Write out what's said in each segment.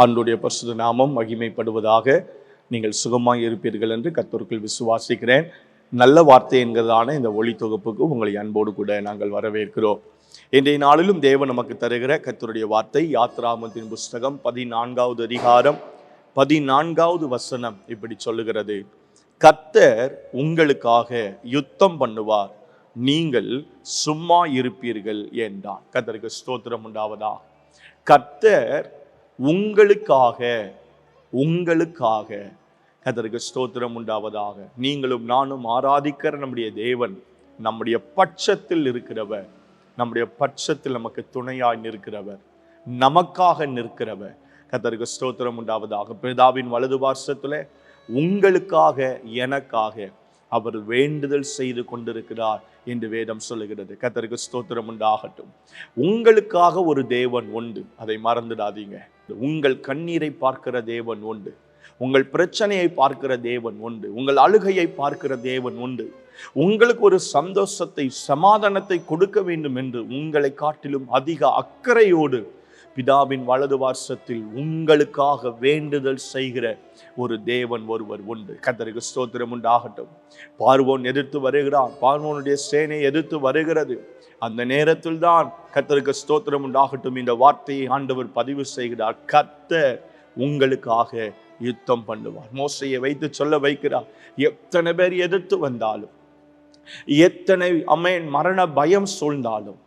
ஆண்டுடைய பரிசுத நாமம் மகிமைப்படுவதாக நீங்கள் சுகமாக இருப்பீர்கள் என்று கத்தோருக்குள் விசுவாசிக்கிறேன். நல்ல வார்த்தை என்கிறதான இந்த ஒளி தொகுப்புக்கு உங்களை அன்போடு கூட நாங்கள் வரவேற்கிறோம். இன்றைய நாளிலும் தேவன் நமக்கு தருகிற கத்தருடைய வார்த்தை யாத்ராமத்தின் புஸ்தகம் பதினான்காவது அதிகாரம் பதினான்காவது வசனம் இப்படி சொல்லுகிறது. கத்தர் உங்களுக்காக யுத்தம் பண்ணுவார் நீங்கள் சும்மா இருப்பீர்கள் என்றான் கத்தருக்கு ஸ்தோத்திரம் உண்டாவதா? கத்தர் உங்களுக்காக உங்களுக்காக அதற்கு ஸ்தோத்திரம் உண்டாவதாக. நீங்களும் நானும் ஆராதிக்கிற நம்முடைய தேவன் நம்முடைய பட்சத்தில் இருக்கிறவர் நம்முடைய பட்சத்தில் நமக்கு துணையாய் நிற்கிறவர் நமக்காக நிற்கிறவர். கத்தருக்கு ஸ்தோத்திரம் உண்டாவதாக. பிதாவின் வலது பார்சத்தில் உங்களுக்காக எனக்காக அவர் வேண்டுதல் செய்து கொண்டிருக்கிறார் என்று வேதம் சொல்லுகிறது. கத்தருக்கு ஸ்தோத்திரம் உண்டாகட்டும். உங்களுக்காக ஒரு தேவன் உண்டு. அதை மறந்துடாதீங்க. உங்கள் கண்ணீரை பார்க்கிற தேவன் உண்டு. உங்கள் பிரச்சனையை பார்க்கிற தேவன் உண்டு. உங்கள் அழுகையை பார்க்கிற தேவன் உண்டு. உங்களுக்கு ஒரு சந்தோஷத்தை சமாதானத்தை கொடுக்க வேண்டும் என்று உங்களை காட்டிலும் அதிக அக்கறையோடு பிதாவின் வலது வாசத்தில் உங்களுக்காக வேண்டுதல் செய்கிற ஒரு தேவன் ஒருவர் உண்டு. கத்தருக்கு ஸ்தோத்திரம் உண்டாகட்டும். பார்வோன் எதிர்த்து வருகிறான். பார்வோனுடைய சேனை எதிர்த்து வருகிறது. அந்த நேரத்தில் தான் கத்தருக்கு ஸ்தோத்திரம் உண்டாகட்டும். இந்த வார்த்தையை ஆண்டவர் பதிவு செய்கிறார். கத்தர் உங்களுக்காக யுத்தம் பண்ணுவார். மோசையை வைத்து சொல்ல வைக்கிறார். எத்தனை பேர் எதிர்த்து வந்தாலும் எத்தனை அமேன் மரண பயம் சூழ்ந்தாலும்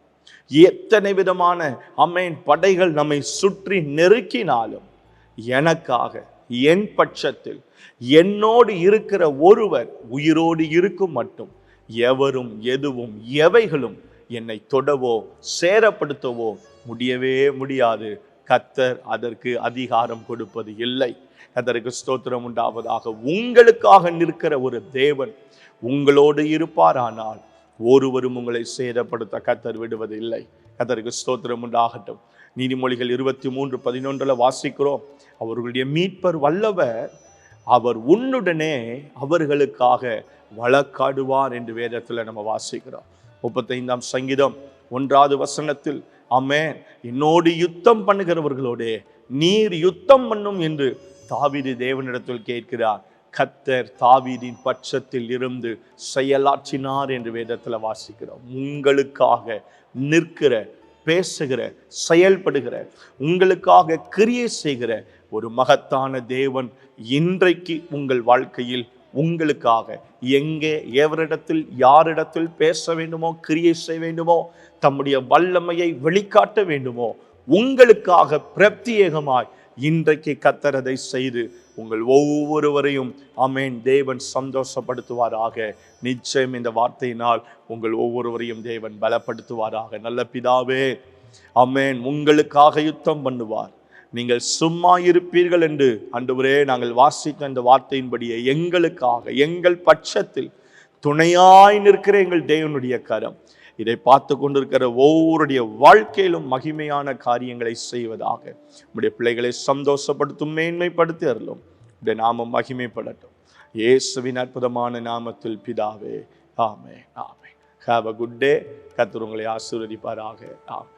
எத்தனை விதமான அமேன் படைகள் நம்மை சுற்றி நெருக்கினாலும் எனக்காக என் பட்சத்தில் என்னோடு இருக்கிற ஒருவர் உயிரோடு இருக்கும் மட்டும் எவரும் எதுவும் எவைகளும் என்னை தொடவோ சேரப்படுத்தவோ முடியவே முடியாது. கத்தர் அதற்கு அதிகாரம் கொடுப்பது இல்லை. கத்தருக்கு ஸ்தோத்திரம் உண்டாவதாக. உங்களுக்காக நிற்கிற ஒரு தேவன் உங்களோடு இருப்பாரானால் ஒருவரும் உங்களை சேதப்படுத்த கத்தர் விடுவது இல்லை கத்தருக்கு ஸ்தோத்திரம் உண்டாகட்டும். நீதிமொழிகள் இருபத்தி மூன்று பதினொன்றில் வாசிக்கிறோம். அவர்களுடைய மீட்பர் வல்லவர் அவர் உன்னுடனே அவர்களுக்காக வழக்காடுவார் என்று வேதத்தில் நம்ம வாசிக்கிறோம். முப்பத்தைந்தாம் சங்கீதம் ஒன்றாவது வசனத்தில் அம்மே என்னோடு யுத்தம் பண்ணுகிறவர்களோடே நீர் யுத்தம் பண்ணும் என்று தாவீது தேவனிடத்தில் கேட்கிறார். கத்தர் தாவீதின் பட்சத்தில் இருந்து செயலாற்றினார் என்று வேதத்தில் வாசிக்கிறோம். உங்களுக்காக நிற்கிற பேசுகிற செயல்படுகிற உங்களுக்காக கிரியை செய்கிற ஒரு மகத்தான தேவன் இன்றைக்கு உங்கள் வாழ்க்கையில் உங்களுக்காக எங்கே எவரிடத்தில் யாரிடத்தில் பேச வேண்டுமோ கிரியை செய்ய வேண்டுமோ தம்முடைய வல்லமையை வெளிக்காட்ட வேண்டுமோ உங்களுக்காக பிரத்யேகமாய் இன்றைக்கு கத்தரதை செய்து உங்கள் ஒவ்வொருவரையும் அமேன் தேவன் சந்தோஷப்படுத்துவாராக. நிச்சயம் இந்த வார்த்தையினால் உங்கள் ஒவ்வொருவரையும் தேவன் பலப்படுத்துவாராக. நல்ல பிதாவே அமேன் உங்களுக்காக யுத்தம் பண்ணுவார். நீங்கள் சும்மா இருப்பீர்கள் என்று அன்றுவரே நாங்கள் வாசித்த இந்த வார்த்தையின்படியே எங்களுக்காக எங்கள் பட்சத்தில் துணையாய் நிற்கிற எங்கள் தேவனுடைய கரம். இதை பார்த்து கொண்டிருக்கிற ஒவ்வொருடைய வாழ்க்கையிலும் மகிமையான காரியங்களை செய்வதாக. உடைய பிள்ளைகளை சந்தோஷப்படுத்தும் மேன்மைப்படுத்தி அருளும். இந்த நாமம் மகிமைப்படட்டும். இயேசுவின் அற்புதமான நாமத்தில் பிதாவே ஆமே ஆமே ஹாவ் அ குட் டே கத்தர் உங்களை ஆசீர்வதிப்பாராக. ஆமே